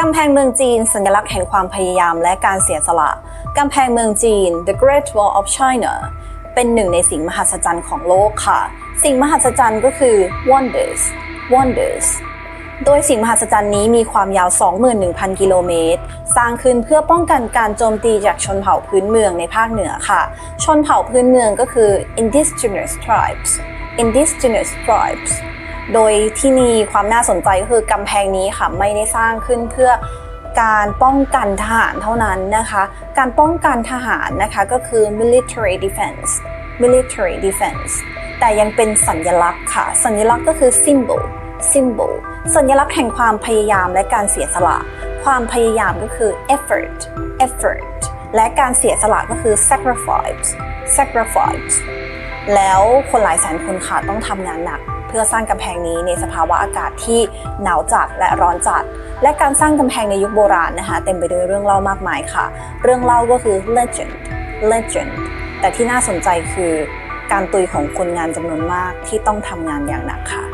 กำแพงเมืองจีน สัญลักษณ์แห่งความพยายามและการเสียสละ กำแพงเมืองจีน The Great Wall of China เป็นหนึ่งในสิ่งมหัศจรรย์ของโลกค่ะ สิ่งมหัศจรรย์ก็คือ wonders wonders โดยสิ่งมหัศจรรย์นี้มีความยาว 21,000 กิโลเมตร สร้างขึ้นเพื่อป้องกันการโจมตีจากชนเผ่าพื้นเมืองในภาคเหนือค่ะ ชนเผ่าพื้นเมืองก็คือ indigenous tribes indigenous tribes โดยที่มีความน่าสนใจก็คือกำแพงนี้ค่ะไม่ได้สร้างขึ้นเพื่อการป้องกันทหารเท่านั้นนะคะ การป้องกันทหารนะคะก็คือ military defense military defense แต่ยังเป็นสัญลักษณ์ค่ะ สัญลักษณ์ก็คือ symbol symbol สัญลักษณ์แห่งความพยายามและการเสียสละ ความพยายามก็คือ effort effort และการเสียสละก็คือ sacrifice sacrifice แล้วคนหลายแสนคนค่ะต้องทำงานหนัก เพื่อสร้างกำแพงนี้ในสภาวะอากาศที่หนาวจัดและร้อนจัด และการสร้างกำแพงในยุคโบราณนะคะเต็มไปด้วยเรื่องเล่ามากมายค่ะ เรื่องเล่าก็คือ legend legend แต่ที่น่าสนใจคือการตุยของคนงานจำนวนมากที่ต้องทำงานอย่างหนักค่ะ